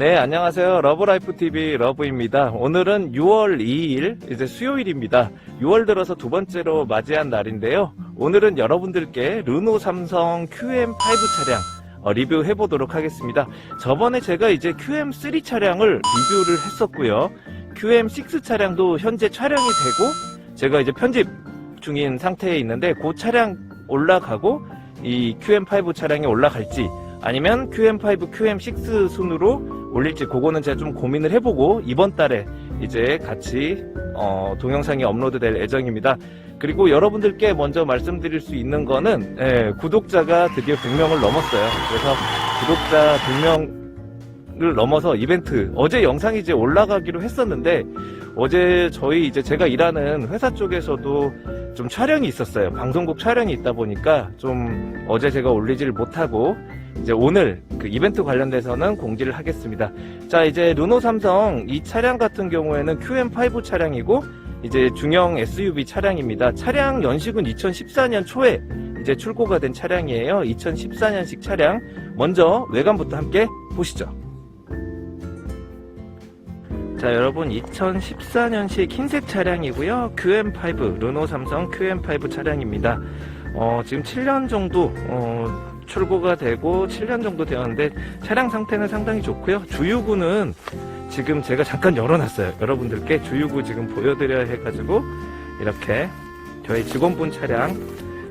네, 안녕하세요. 러브라이프 TV 러브입니다. 오늘은 6월 2일, 이제 수요일입니다. 6월 들어서 두 번째로 맞이한 날인데요. 오늘은 여러분들께 르노 삼성 QM5 차량 어, 리뷰해 보도록 하겠습니다. 저번에 제가 이제 QM3 차량을 리뷰를 했었고요. QM6 차량도 현재 촬영이 되고 제가 이제 편집 중인 상태에 있는데 그 차량 올라가고 이 QM5 차량이 올라갈지 아니면 QM5, QM6 순으로 올릴지 그거는 제가 좀 고민을 해보고 이번 달에 이제 같이 어, 동영상이 업로드될 예정입니다. 그리고 여러분들께 먼저 말씀드릴 수 있는 거는 예, 구독자가 드디어 100명을 넘었어요. 그래서 구독자 100명 을 넘어서 이벤트 어제 영상이 이제 올라가기로 했었는데 어제 저희 이제 제가 일하는 회사 쪽에서도 좀 촬영이 있었어요. 방송국 촬영이 있다 보니까 좀 어제 제가 올리지를 못하고 이제 오늘 그 이벤트 관련돼서는 공지를 하겠습니다. 자, 이제 르노 삼성 이 차량 같은 경우에는 QM5 차량이고 이제 중형 SUV 차량입니다. 차량 연식은 2014년 초에 이제 출고가 된 차량이에요. 2014년식 차량. 먼저 외관부터 함께 보시죠. 자, 여러분 2014년식 흰색 차량이고요. QM5 르노 삼성 QM5 차량입니다. 어, 지금 7년 정도 어, 출고가 되고 7년 정도 되었는데 차량 상태는 상당히 좋고요. 주유구는 지금 제가 잠깐 열어놨어요. 여러분들께 주유구 지금 보여드려야 해가지고 이렇게 저희 직원분 차량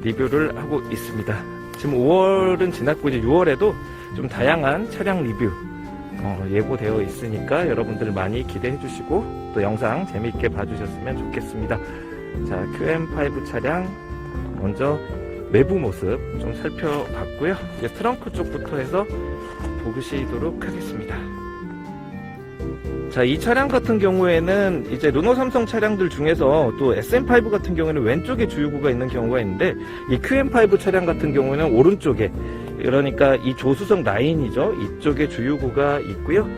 리뷰를 하고 있습니다. 지금 5월은 지났고 이제 6월에도 좀 다양한 차량 리뷰 어, 예고되어 있으니까 여러분들 많이 기대해 주시고 또 영상 재미있게 봐주셨으면 좋겠습니다. 자, QM5 차량 먼저 외부 모습 좀 살펴봤고요. 이제 트렁크 쪽부터 해서 보시도록 하겠습니다. 자, 이 차량 같은 경우에는 이제 르노 삼성 차량들 중에서 또 SM5 같은 경우에는 왼쪽에 주유구가 있는 경우가 있는데 이 QM5 차량 같은 경우에는 오른쪽에 그러니까 이 조수석 라인이죠. 이쪽에 주유구가 있고요.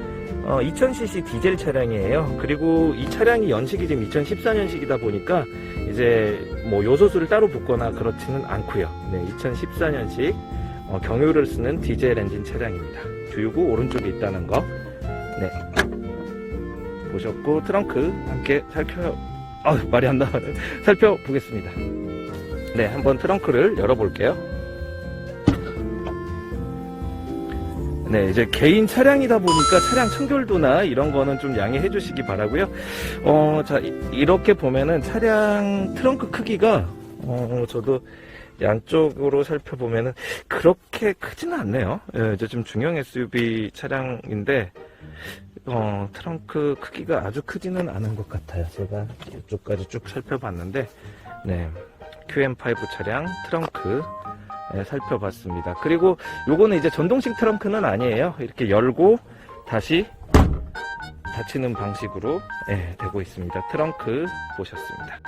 어, 2000cc 디젤 차량이에요. 그리고 이 차량이 연식이 지금 2014년식이다 보니까 이제 뭐 요소수를 따로 붓거나 그렇지는 않고요. 네, 2014년식 어, 경유를 쓰는 디젤 엔진 차량입니다. 주유구 오른쪽에 있다는 거. 네. 보셨고 트렁크 함께 살펴 아 말이 안 나와요. 살펴보겠습니다. 네, 한번 트렁크를 열어볼게요. 네, 이제 개인 차량이다 보니까 차량 청결도나 이런 거는 좀 양해해 주시기 바라고요. 어, 자, 이- 이렇게 보면은 차량 트렁크 크기가 어, 저도 양쪽으로 살펴보면은 그렇게 크지는 않네요. 예, 이제 좀 중형 SUV 차량인데 어, 트렁크 크기가 아주 크지는 않은 것 같아요. 제가 이쪽까지 쭉 살펴봤는데, 네. QM5 차량 트렁크 네, 살펴봤습니다. 그리고 요거는 이제 전동식 트렁크는 아니에요. 이렇게 열고 다시 닫히는 방식으로 예, 되고 있습니다. 트렁크 보셨습니다.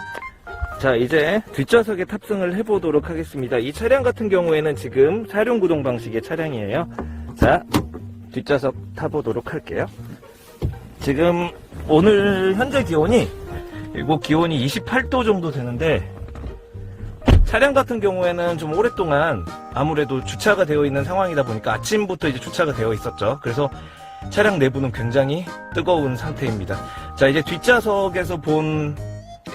자, 이제 뒷좌석에 탑승을 해보도록 하겠습니다. 이 차량 같은 경우에는 지금 사륜 구동 방식의 차량이에요. 자, 뒷좌석 타보도록 할게요. 지금 오늘 현재 기온이 이곳 기온이 28도 정도 되는데 차량 같은 경우에는 좀 오랫동안 아무래도 주차가 되어 있는 상황이다 보니까 아침부터 이제 주차가 되어 있었죠. 그래서 차량 내부는 굉장히 뜨거운 상태입니다. 자, 이제 뒷좌석에서 본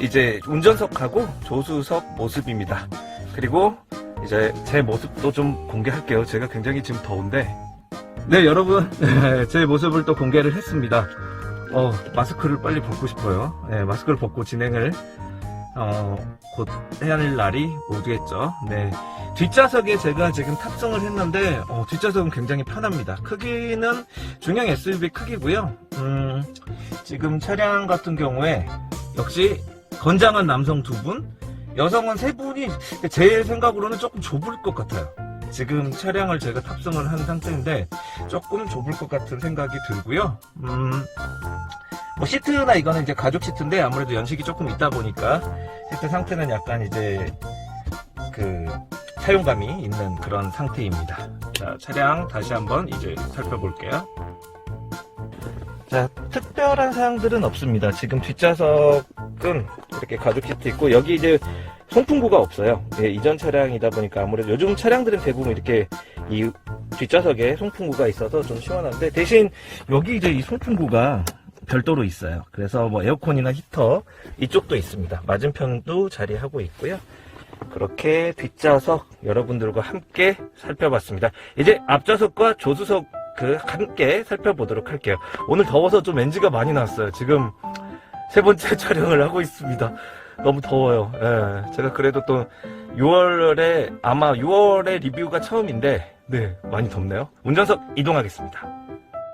이제 운전석하고 조수석 모습입니다. 그리고 이제 제 모습도 좀 공개할게요. 제가 굉장히 지금 더운데. 네, 여러분. 제 모습을 또 공개를 했습니다. 어, 마스크를 빨리 벗고 싶어요. 네, 마스크를 벗고 진행을 어, 곧 해야 할 날이 오겠죠. 네. 뒷좌석에 제가 지금 탑승을 했는데, 어, 뒷좌석은 굉장히 편합니다. 크기는 중형 SUV 크기고요. 음, 지금 차량 같은 경우에 역시 건장한 남성 두 분, 여성은 세 분이 제 생각으로는 조금 좁을 것 같아요. 지금 차량을 제가 탑승을 한 상태인데 조금 좁을 것 같은 생각이 들고요. 음, 뭐 시트나 이거는 이제 가죽 시트인데 아무래도 연식이 조금 있다 보니까 시트 상태는 약간 이제 그 사용감이 있는 그런 상태입니다. 자, 차량 다시 한번 이제 살펴볼게요. 자, 특별한 사항들은 없습니다. 지금 뒷좌석은 이렇게 가죽 시트 있고 여기 이제 송풍구가 없어요. 예, 이전 차량이다 보니까 아무래도 요즘 차량들은 대부분 이렇게 이 뒷좌석에 송풍구가 있어서 좀 시원한데 대신 여기 이제 이 송풍구가 별도로 있어요. 그래서 뭐 에어컨이나 히터 이쪽도 있습니다. 맞은편도 자리하고 있고요. 그렇게 뒷좌석 여러분들과 함께 살펴봤습니다. 이제 앞좌석과 조수석 그 함께 살펴보도록 할게요. 오늘 더워서 좀 NG가 많이 났어요. 지금 세 번째 촬영을 하고 있습니다. 너무 더워요. 예, 제가 그래도 또 6월에 아마 6월에 리뷰가 처음인데 네 많이 덥네요. 운전석 이동하겠습니다.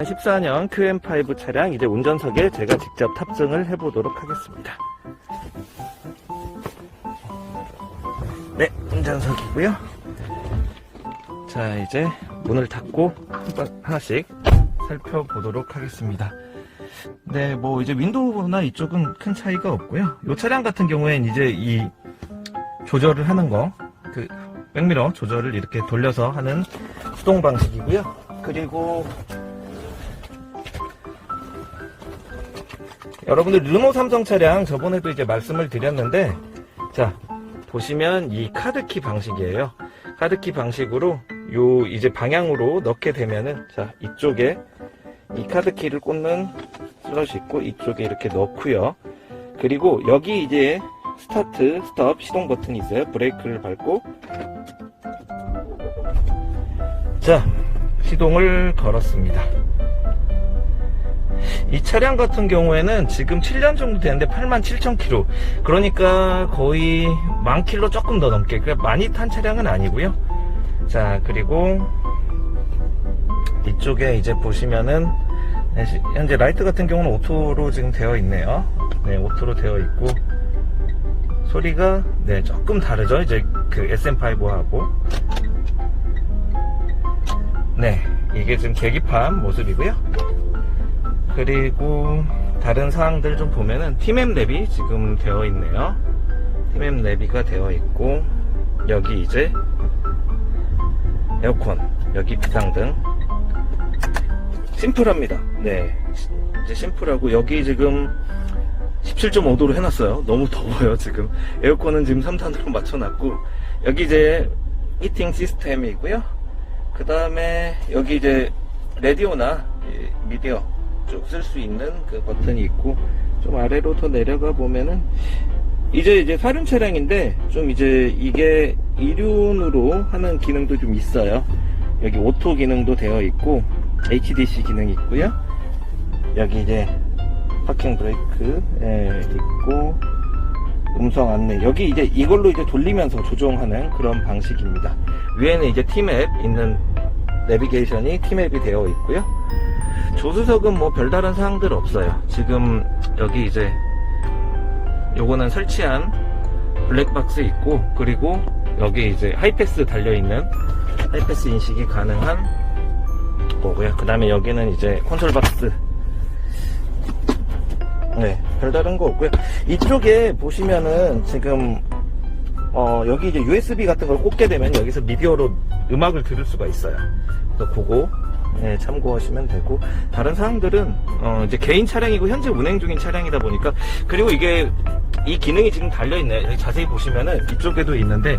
14년 QM5 차량 이제 운전석에 제가 직접 탑승을 해보도록 하겠습니다. 네, 운전석이고요. 자, 이제 문을 닫고 한 번- 하나씩 살펴보도록 하겠습니다. 네, 뭐 이제 윈도우나 이쪽은 큰 차이가 없고요. 이 차량 같은 경우엔 이제 이 조절을 하는 거, 그 백미러 조절을 이렇게 돌려서 하는 수동 방식이고요. 그리고 여러분들 르노 삼성 차량 저번에도 이제 말씀을 드렸는데 자 보시면 이 카드키 방식이에요. 카드키 방식으로 요 이제 방향으로 넣게 되면은 자 이쪽에 이 카드키를 꽂는 슬롯이 있고 이쪽에 이렇게 넣고요. 그리고 여기 이제 스타트, 스톱, 시동 버튼이 있어요. 브레이크를 밟고 자 시동을 걸었습니다. 이 차량 같은 경우에는 지금 7년 정도 되는데 87,000km. 그러니까 거의 만 킬로 조금 더 넘게. 그러니까 많이 탄 차량은 아니고요. 자, 그리고 이쪽에 이제 보시면은 현재 라이트 같은 경우는 오토로 지금 되어 있네요. 네, 오토로 되어 있고 소리가 네, 조금 다르죠. 이제 그 SM5하고 네, 이게 지금 계기판 모습이고요. 그리고 다른 사항들 좀 보면은 티맵 랩이 지금 되어 있네요. 티맵 랩이가 되어 있고 여기 이제 에어컨, 여기 비상등 심플합니다. 네, 이제 심플하고 여기 지금 17.5도로 해놨어요. 너무 더워요 지금. 에어컨은 지금 3단으로 맞춰놨고 여기 이제 히팅 시스템이고요. 그 다음에 여기 이제 라디오나 이 미디어 쭉 쓸 수 있는 그 버튼이 있고 좀 아래로 더 내려가 보면은 이제 이제 사륜 차량인데 좀 이제 이게 이륜으로 하는 기능도 좀 있어요. 여기 오토 기능도 되어 있고 HDC 기능이 있고요. 여기 이제 파킹 브레이크 예, 있고 음성 안내 여기 이제 이걸로 이제 돌리면서 조정하는 그런 방식입니다. 위에는 이제 T맵 있는 내비게이션이 T맵이 되어 있고요. 조수석은 뭐 별다른 사항들 없어요. 지금 여기 이제 요거는 설치한 블랙박스 있고 그리고 여기 이제 하이패스 달려 있는 하이패스 인식이 가능한 거고요. 그 다음에 여기는 이제 콘솔 박스 네, 별다른 거 없고요. 이쪽에 보시면은 지금 어, 여기 이제 USB 같은 걸 꽂게 되면 여기서 미디어로 음악을 들을 수가 있어요. 그래서 그거 네, 참고하시면 되고 다른 사항들은 어, 이제 개인 차량이고 현재 운행 중인 차량이다 보니까 그리고 이게 이 기능이 지금 달려 있네. 여기 자세히 보시면은 이쪽에도 있는데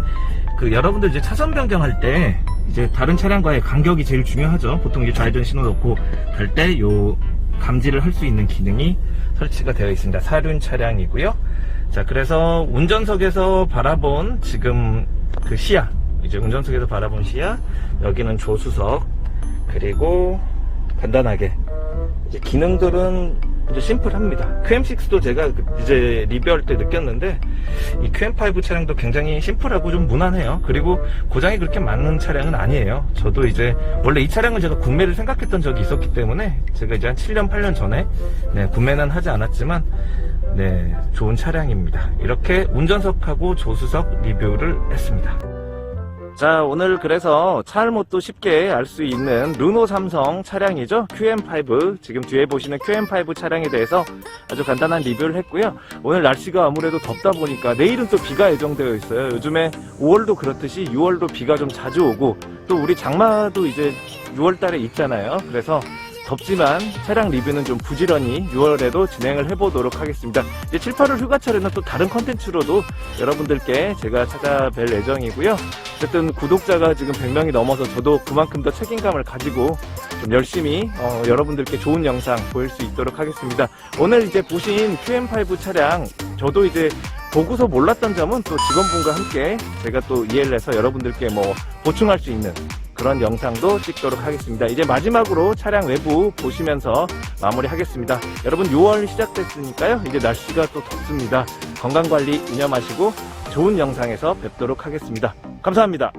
그 여러분들 이제 차선 변경할 때 이제 다른 차량과의 간격이 제일 중요하죠. 보통 이제 좌회전 신호 넣고 갈 때 요 감지를 할 수 있는 기능이 설치가 되어 있습니다. 사륜 차량이고요. 자, 그래서 운전석에서 바라본 지금 그 시야, 이제 운전석에서 바라본 시야, 여기는 조수석, 그리고 간단하게 이제 기능들은 이제 심플합니다. QM6도 제가 그 이제 리뷰할 때 느꼈는데 이 QM5 차량도 굉장히 심플하고 좀 무난해요. 그리고 고장이 그렇게 많은 차량은 아니에요. 저도 이제 원래 이 차량을 제가 구매를 생각했던 적이 있었기 때문에 제가 이제 한 7년 8년 전에 네, 구매는 하지 않았지만 네, 좋은 차량입니다. 이렇게 운전석하고 조수석 리뷰를 했습니다. 자, 오늘 그래서 차알못도 쉽게 알 수 있는 르노 삼성 차량이죠. QM5. 지금 뒤에 보시는 QM5 차량에 대해서 아주 간단한 리뷰를 했고요. 오늘 날씨가 아무래도 덥다 보니까 내일은 또 비가 예정되어 있어요. 요즘에 5월도 그렇듯이 6월도 비가 좀 자주 오고 또 우리 장마도 이제 6월 달에 있잖아요. 그래서 덥지만 차량 리뷰는 좀 부지런히 6월에도 진행을 해보도록 하겠습니다. 이제 7, 8월 휴가철에는 또 다른 컨텐츠로도 여러분들께 제가 찾아뵐 예정이고요. 어쨌든 구독자가 지금 100명이 넘어서 저도 그만큼 더 책임감을 가지고 좀 열심히 어, 여러분들께 좋은 영상 보일 수 있도록 하겠습니다. 오늘 이제 보신 QM5 차량 저도 이제 보고서 몰랐던 점은 또 직원분과 함께 제가 또 이해를 해서 여러분들께 뭐 보충할 수 있는 그런 영상도 찍도록 하겠습니다. 이제 마지막으로 차량 외부 보시면서 마무리하겠습니다. 여러분 6월 시작됐으니까요. 이제 날씨가 또 덥습니다. 건강관리 유념하시고 좋은 영상에서 뵙도록 하겠습니다. 감사합니다.